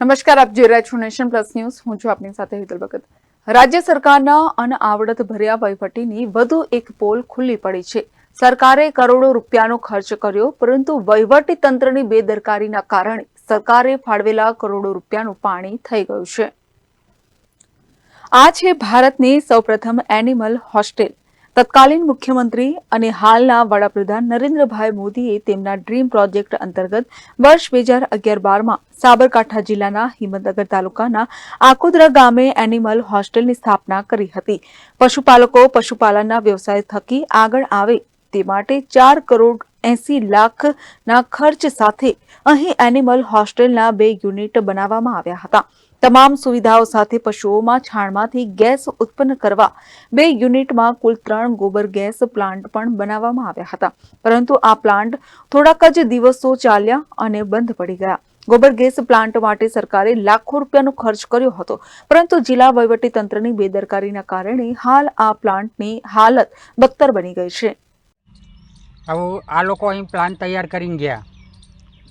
નમસ્કાર, આપ જોઈ રહ્યા નેશન પ્લસ ન્યૂઝ. હું છું આપની સાથે હિતલ ભગત. રાજ્ય સરકારના અનઆવડત ભર્યા વહીવટીની વધુ એક પોલ ખુલ્લી પડી છે. સરકારે કરોડો રૂપિયાનો ખર્ચ કર્યો, પરંતુ વહીવટી તંત્રની બેદરકારીના કારણે સરકારે ફાળવેલા કરોડો રૂપિયાનું પાણી થઈ ગયું છે. આ છે ભારતની સૌપ્રથમ એનિમલ હોસ્ટેલ તત્કાલીન મુખ્યમંત્રી અને હાલના વડાપ્રધાન નરેન્દ્રભાઈ મોદીએ તેમના ડ્રીમ પ્રોજેક્ટ અંતર્ગત વર્ષ બે હજાર અગિયાર બારમાં સાબરકાંઠા જિલ્લાના હિંમતનગર તાલુકાના આકોદરા ગામે એનિમલ હોસ્ટેલની સ્થાપના કરી હતી. પશુપાલકો પશુપાલનના વ્યવસાય થકી આગળ આવે તે માટે ચાર કરોડ એસી લાખના ખર્ચ સાથે અહીં એનિમલ હોસ્ટેલના બે યુનિટ બનાવવામાં આવ્યા હતા. તમામ સુવિધાઓ સાથે પશુઓમાં છાણમાંથી ગેસ ઉત્પન્ન કરવા બે યુનિટમાં કુલ ત્રણ ગોબર ગેસ પ્લાન્ટ પણ બનાવવામાં આવ્યા હતા. પરંતુ આ પ્લાન્ટ થોડાક જ દિવસો ચાલ્યા અને બંધ પડી ગયા. ગોબર ગેસ પ્લાન્ટ માટે સરકારે લાખો રૂપિયાનો ખર્ચ કર્યો હતો. પરંતુ જિલ્લા વહીવટીતંત્રની બેદરકારીના કારણે હાલ આ પ્લાન્ટની હાલત બદતર બની ગઈ છે. હવે આ લોકો અહીં પ્લાન તૈયાર કરીને ગયા.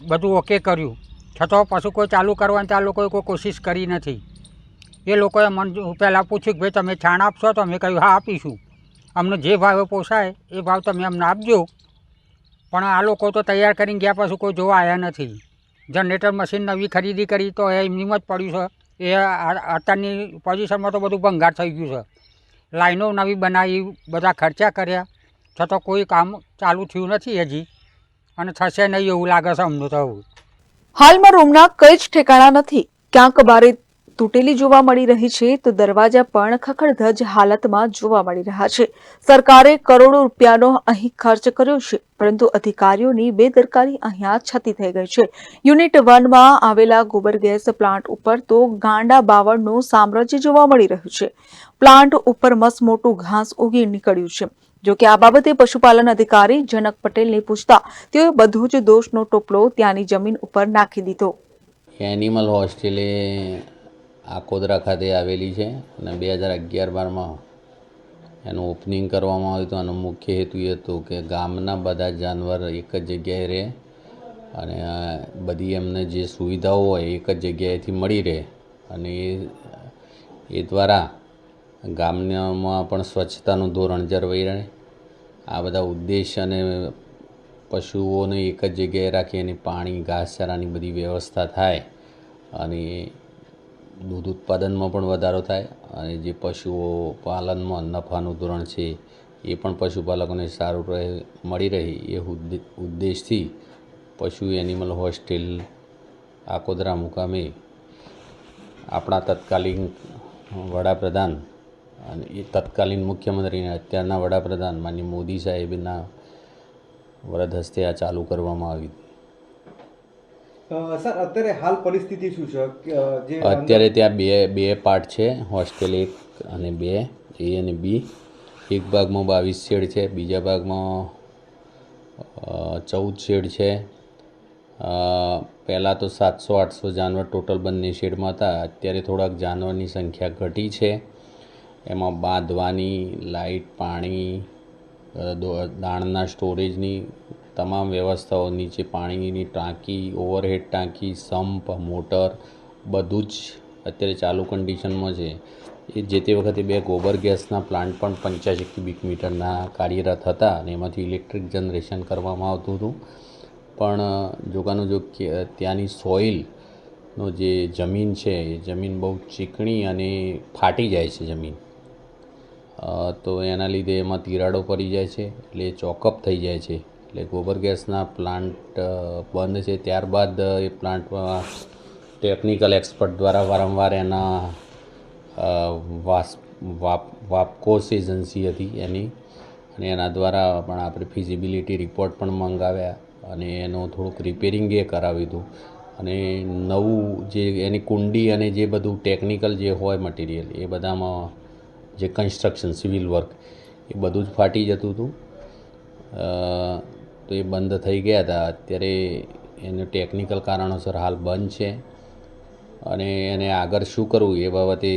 બધું ઓકે કર્યું. છતાં પાછું કોઈ ચાલુ કરવાની આ લોકોએ કોઈ કોશિશ કરી નથી. એ લોકોએ મને પહેલાં પૂછ્યું કે ભાઈ, તમે છાણ આપશો? તો અમે કહ્યું, હા, આપીશું. અમને જે ભાવે પોસાય, એ ભાવ તમે અમને આપજો. પણ આ લોકો તો તૈયાર કરીને ગયા પાછું કોઈ જોવા આવ્યા નથી. જનરેટર મશીન નવી ખરીદી કરી તો એ એમની જ પડ્યું છે. એ અત્યારની પોઝિશનમાં તો બધું ભંગાર થઈ ગયું છે. લાઈનો નવી બનાવી, બધા ખર્ચા કર્યા. છતાં કોઈ કામ ચાલુ થયું નથી હજી. અને થશે નહીં એવું લાગે છે અમને તો હાલમાં રૂમના કઈ જ ઠેકાણા નથી. ક્યાંક બારી તૂટેલી જોવા મળી રહી છે, તો દરવાજા પણ ખખડધજ હાલતમાં જોવા મળી રહ્યા છે. સરકારે કરોડો રૂપિયાનો અહીં ખર્ચ કર્યો છે, પરંતુ અધિકારીઓની બેદરકારી અહીંયા છતી થઈ ગઈ છે. યુનિટ વનમાં આવેલા ગોબર ગેસ પ્લાન્ટ ઉપર તો ગાંડા બાવળનું સામ્રાજ્ય જોવા મળી રહ્યું છે. પ્લાન્ટ ઉપર મસમોટું ઘાસ ઉગી નીકળ્યું છે. જો કે આ બાબતે પશુપાલન અધિકારી જનક પટેલને પૂછતા તેઓએ બધું જ દોષનો ટોપલો ત્યાંની જમીન ઉપર નાખી દીધો. એનિમલ હોસ્ટેલે આકોદરા ખાતે આવેલી છે અને બે હજાર અગિયાર બારમાં એનું ઓપનિંગ કરવામાં આવ્યું હતું આનો મુખ્ય હેતુ એ હતો કે ગામના બધા જાનવર એક જ જગ્યાએ રહે અને બધી એમને જે સુવિધાઓ હોય એક જ જગ્યાએથી મળી રહે અને એ દ્વારા ગામમાં પણ સ્વચ્છતાનું ધોરણ જળવાઈ રહે, આ બધા ઉદ્દેશ અને પશુઓને એક જ જગ્યાએ રાખી અને પાણી ઘાસચારાની બધી વ્યવસ્થા થાય અને દૂધ ઉત્પાદનમાં પણ વધારો થાય અને જે પશુઓ પાલનમાં નફાનું ધોરણ છે, એ પણ પશુપાલકોને સારું રહે, મળી રહે એ ઉદ્દેશથી પશુ એનિમલ હોસ્ટેલ આકોદરા મુકામે આપણા તત્કાલીન વડાપ્રધાન અને એ તત્કાલીન મુખ્યમંત્રીને અત્યારના વડાપ્રધાન માનનીય મોદી સાહેબના વરદ હસ્તે આ ચાલુ કરવામાં આવી સર અત્યારે હાલ પરિસ્થિતિ શું છે? અત્યારે ત્યાં બે બે પાર્ટ છે હોસ્ટેલ એક અને બે એ અને બી. એક ભાગમાં બાવીસ શેડ છે બીજા ભાગમાં ચૌદ શેડ છે. પહેલાં તો સાતસો આઠસો જાનવર ટોટલ બંને શેડમાં હતા. અત્યારે થોડાક જાનવરની સંખ્યા ઘટી છે. એમાં બાંધવાની લાઇટ પાણી દાણના સ્ટોરેજની તમામ વ્યવસ્થાઓ, નીચે પાણીની ટાંકી, ઓવરહેડ ટાંકી, સંપ, મોટર, બધું જ અત્યારે ચાલુ કન્ડિશનમાં છે. એ જે તે વખતે બે ગોબર ગેસના પ્લાન્ટ પણ પંચ્યાસી ક્યુબિક મીટરના કાર્યરત હતા અને એમાંથી ઇલેક્ટ્રિક જનરેશન કરવામાં આવતું હતું. પણ જોગાનું જો ત્યાંની સોઇલનો જે જમીન છે, એ જમીન બહુ ચીકણી અને ફાટી જાય છે જમીન. તો એના લીધે એમાં તિરાડો પડી જાય છે, એટલે એ ચોકઅપ થઈ જાય છે. એટલે ગોબર ગેસના પ્લાન્ટ બંધ છે. ત્યારબાદ એ પ્લાન્ટમાં ટેકનિકલ એક્સપર્ટ દ્વારા વારંવાર એના વાસ, વાપ વાપકોસ એજન્સી હતી એની. અને એના દ્વારા પણ આપણે ફિઝિબિલિટી રિપોર્ટ પણ મંગાવ્યા અને એનું થોડુંક રિપેરિંગ એ કરાવ્યું હતું અને નવું જે એની કુંડી અને જે બધું ટેકનિકલ જે હોય મટીરિયલ એ બધામાં જે કન્સ્ટ્રક્શન સિવિલ વર્ક એ બધું જ ફાટી જતું હતું. તો એ બંધ થઈ ગયા હતા. અત્યારે એનું ટેકનિકલ કારણોસર હાલ બંધ છે. અને એને આગળ શું કરવું એ બાબતે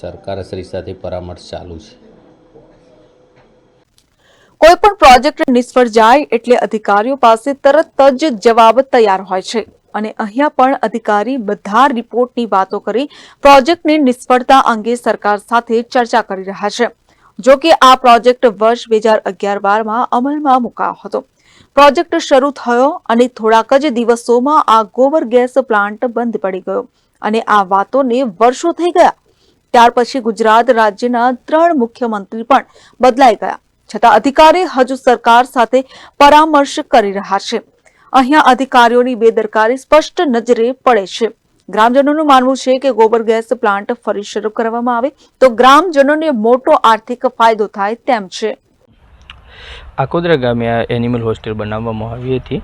સરકારશ્રી સાથે પરામર્શ ચાલુ છે. કોઈ પણ પ્રોજેક્ટ નિષ્ફળ જાય એટલે અધિકારીઓ પાસે તરત જ જવાબ તૈયાર હોય છે. અને અહીંયા પણ અધિકારી બધા રિપોર્ટની વાતો કરી પ્રોજેક્ટની નિષ્ફળતા અંગે સરકાર સાથે ચર્ચા કરી રહ્યા છે. જો કે આ પ્રોજેક્ટ વર્ષ બે હજાર અગિયાર બારમાં અમલમાં મુકાયો હતો. પ્રોજેક્ટ શરૂ થયો અને થોડાક જ દિવસોમાં આ ગોબર ગેસ પ્લાન્ટ બંધ પડી ગયો અને આ વાતોને વર્ષો થઈ ગયા. ત્યાર પછી ગુજરાત રાજ્યના ત્રણ મુખ્યમંત્રી પણ બદલાઈ ગયા. છતાં અધિકારી હજુ સરકાર સાથે પરામર્શ કરી રહ્યા છે. અહીંયા અધિકારીઓની બેદરકારી સ્પષ્ટ નજરે પડે છે. ગ્રામજનોનું માનવું છે કે ગોબર ગેસ પ્લાન્ટ ફરી શરૂ કરવામાં આવે તો ગ્રામજનોને મોટો આર્થિક ફાયદો થાય તેમ છે. આકોદરા ગામે આ એનિમલ હોસ્ટેલ બનાવવામાં આવી હતી.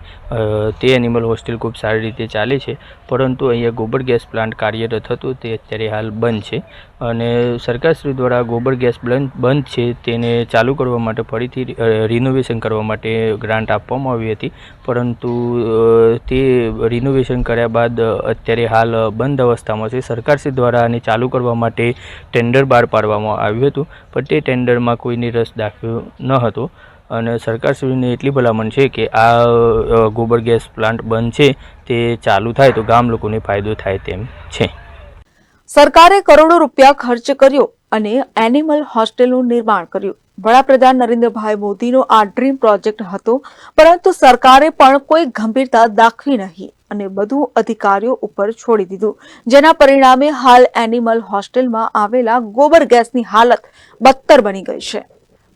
તે એનિમલ હોસ્ટેલ ખૂબ સારી રીતે ચાલે છે, પરંતુ અહીંયા ગોબર ગેસ પ્લાન્ટ કાર્યરત હતો, તે અત્યારે હાલ બંધ છે. અને સરકારશ્રી દ્વારા ગોબર ગેસ પ્લાન્ટ બંધ છે, તેને ચાલુ કરવા માટે ફરીથી રિનોવેશન કરવા માટે ગ્રાન્ટ આપવામાં આવી હતી. પરંતુ તે રિનોવેશન કર્યા બાદ અત્યારે હાલ બંધ અવસ્થામાં છે. સરકારશ્રી દ્વારા આને ચાલુ કરવા માટે ટેન્ડર બહાર પાડવામાં આવ્યું હતું, પણ તે ટેન્ડરમાં કોઈને રસ દાખવ્યો ન હતો. અને સરકારશ્રીને એટલી ભલામણ છે કે આ ગોબર ગેસ પ્લાન્ટ બંધ છે, તે ચાલુ થાય તો ગામ લોકોને ફાયદો થાય તેમ છે. સરકારે કરોડો રૂપિયા ખર્ચ કર્યો અને એનિમલ હોસ્ટેલનું નિર્માણ કર્યું. વડાપ્રધાન નરેન્દ્રભાઈ મોદીનો આ ડ્રીમ પ્રોજેક્ટ હતો, પરંતુ સરકારે પણ કોઈ ગંભીરતા દાખવી નહીં અને બધું અધિકારીઓ ઉપર છોડી દીધું. જેના પરિણામે હાલ એનિમલ હોસ્ટેલમાં આવેલા ગોબર ગેસની હાલત બદતર બની ગઈ છે.